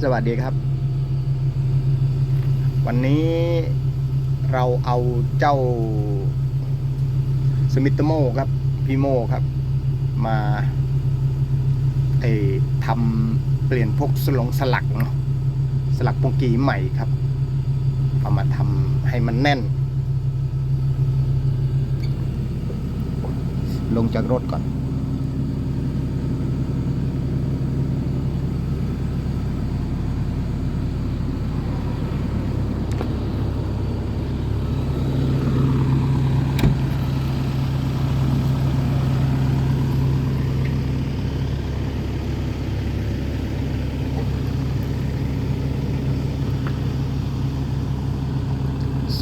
สวัสดีครับ วันนี้เราเอาเจ้าสมิตโมครับพี่โมครับ มาไอทำเปลี่ยนพวกสลงสลักเนาะสลักปงกีใหม่ครับ เอามาทำให้มันแน่น ลงจากรถก่อน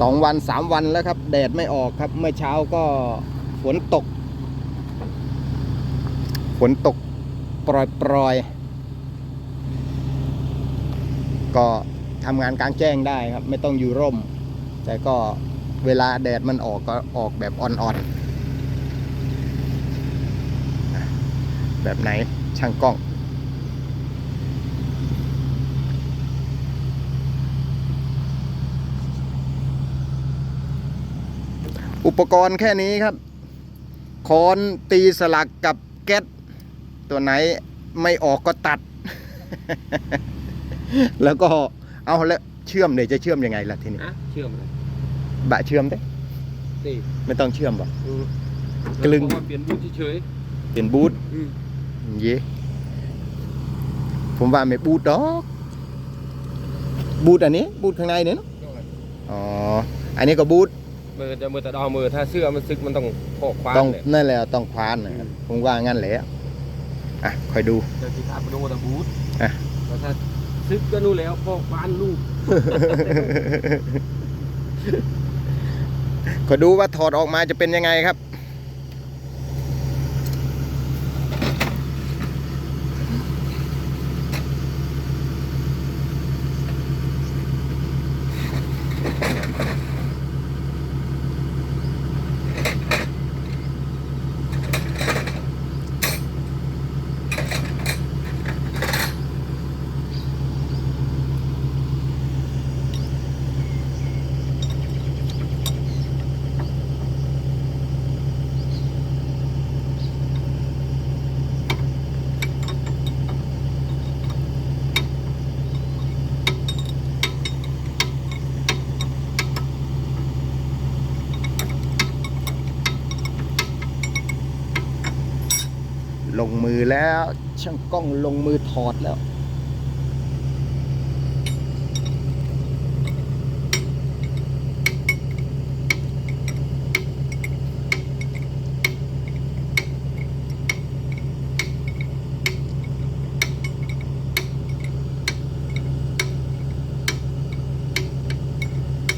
สองวันสามวันแล้วครับ แดดไม่ออกครับ เมื่อเช้าก็ฝนตก ฝนตกปรอยปรอยก็ทำงานกลางแจ้งได้ครับ ไม่ต้องอยู่ร่ม แต่ก็เวลาแดดมันออกก็ออกแบบอ่อนๆ แบบไหนช่างกล้อง อุปกรณ์แค่นี้ครับคอนตีสลักกับแก๊สตัวไหนไม่ออกก็ตัด แล้วก็เอาแล้วเชื่อมเดี๋ยวจะเชื่อมยังไงล่ะทีนี้อะเชื่อมเลยบะเชื่อมได้นี่ไม่ต้องเชื่อมบ่อืมกลึง เพราะว่าเปลี่ยนบูทเฉยเปลี่ยนบูทๆอืมเย่ผมว่าไม่บูทดอกบูทอันนี้บูทข้างในเนี่ยเนอะอ๋ออันนี้ก็บูท มือจะมือแต่ดอมือถ้าเสื้อมันซึกมันต้องพอกคว้านต้องเนี่ยนั่นแหละต้องควานนะครับผมว่างั้นแหละอะคอยดู แต่ที่ทาไปดูแต่บูทอะ แต่ถ้าซึกก็นู่นแล้วพอกคว้านลูกขอดูว่าถอดออกมาจะเป็นยังไงครับ ลงมื อแล้วช่างกล้องลงมือถอดแล้ว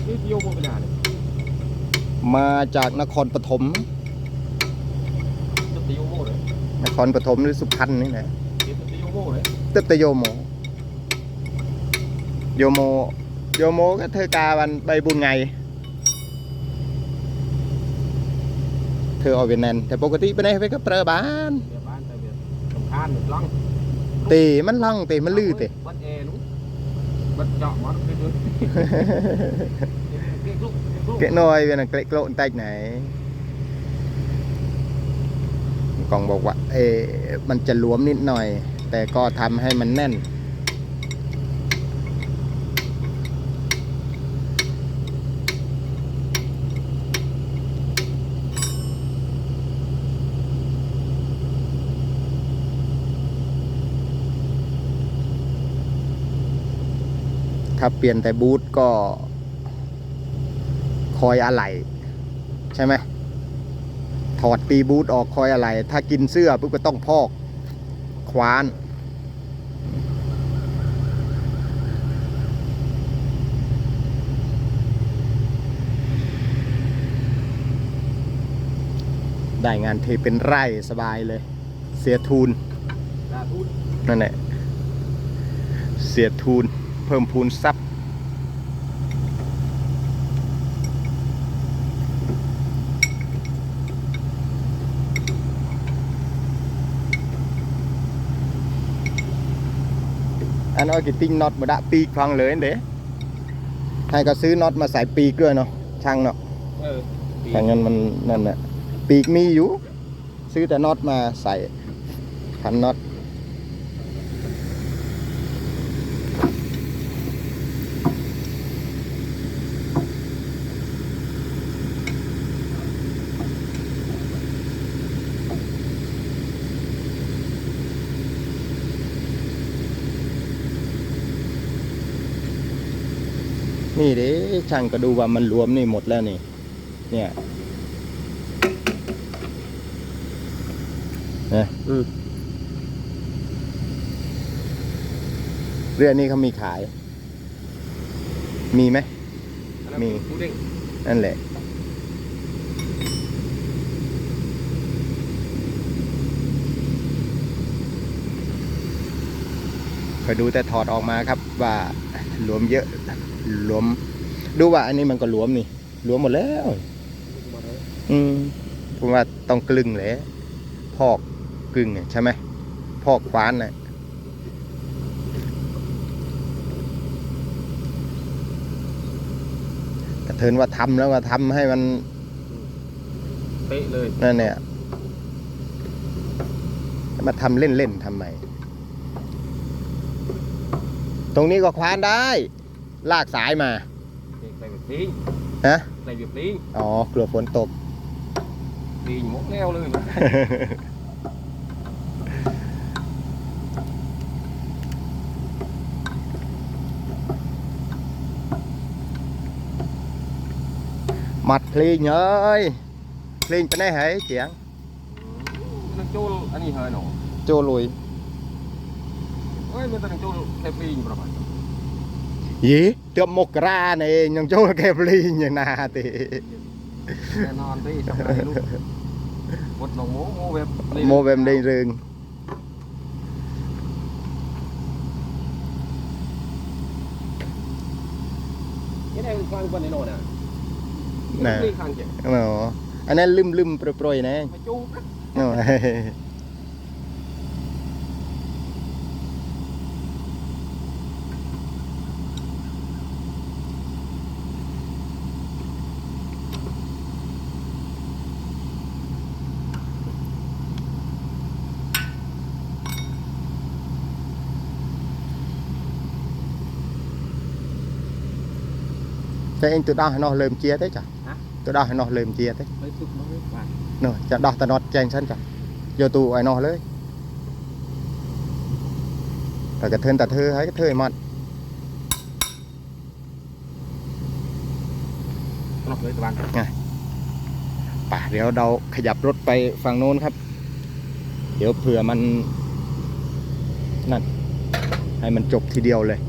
นี่โยโมกระดาษเนี่ยมาจากนครปฐม จะตีโยโมเลย น ครปฐมหรือสุพรรณนี่แหละเดี๋ยวจะตีโยโมเลยตึบแตโยโมโยโม โยโมก็เธอกาวันใบบุญไง เธอเอาเวียนแนนแต่ปกติไปไหนไปก็เปรอบานเดี๋ยวบ้านแต่เดี๋ยวสำคัญแบบลังตีมันล่องตีมันลื่นตีวัดแอร์นู้นวัดเจาะหมอนไปด้วยเก็บลูกเก็บลูกเกะน้อยเวียนเกะโกรนแตกไหน กล่องบอกว่า เอมันจะหลวมนิดหน่อย แต่ก็ทำให้มันแน่น ถ้าเปลี่ยนแต่บูทก็คอยอะไหล่ใช่ไหม ถอดตีบูทออกคอยอะไหล่ถ้ากินเสื้อปุ๊บก็ต้องพอกคว้านได้งานเทเป็นไร่สบายเลย เสียทุนดาทุนนั่นแหละเสียทุนเพิ่มพูนทรัพย์ anh ơi cái tinh nót mà đã pi khoang lớn đấy hay có xứ nót mà xài pi cơ nó chăng nó เออปีถ้างั้นมันนั่นน่ะปีกมีอยู่ ซื้อแต่น็อตมาใส่พันน็อต นี่เด้ช่างก็ดูว่ามันรวมนี่หมดแล้วนี่ เนี่ยนะอืมเรื่องนี้เขามีขาย มีไหมอันนั้นมีผู้เด้งนั่นแหละ คอยดูแต่ถอดออกมาครับว่าหลวมเยอะ หลวม ดูว่า อันนี้มันก็หลวมนี่หลวมหมดแล้ว อืมผมว่าต้องกลึงแหละพอกกลึงเนี่ยใช่ไหมพอกควานน่ะกระเทินว่าทำแล้วว่าทำให้มันเป๊ะเลยนั่นเนี่ยมาทำเล่นๆทำไม ตรงนี้ก็ควานได้ ลากสายมาใส่แบบลิงฮะใส่แบบลิงอ๋อกลัวฝนตกลิงหมดแล้วเลยนะ mặt phình ơi phình bên đây hãy chén นังโจลอันนี้เฮยหนอ chô lùi เอ้ยมันต้องโจลแค่ลิงประมาณ gì tiệm một ra này nhưng chô kẹp phình như nào thì แน่นอนที่ทำไมลูกหมดหนองโมโมแบ บลิง mua về đây rừng นี่ได้ฟังคนในโน่นน่ะ nè ลิงข้างเจ็บ Ờ, anh ấy lum lum pro pro này มาจูบนะ Ờ. Thế anh từ đó nó lơm chia thế chả? Hả? Từ đó nó lơm chia thế. ไม่ทุกน้อยว่านอยจะ ดอกตะนอดแจงฉันจ้ะโยตูไอ้นอเลยแต่กระเทินแต่เธอให้กระเทยมันตลอดเลยตะวันป่ะเดี๋ยวเราขยับรถไปฝั่งโน้นครับ เดี๋ยวเผื่อมันนั่นให้มันจบทีเดียวเลย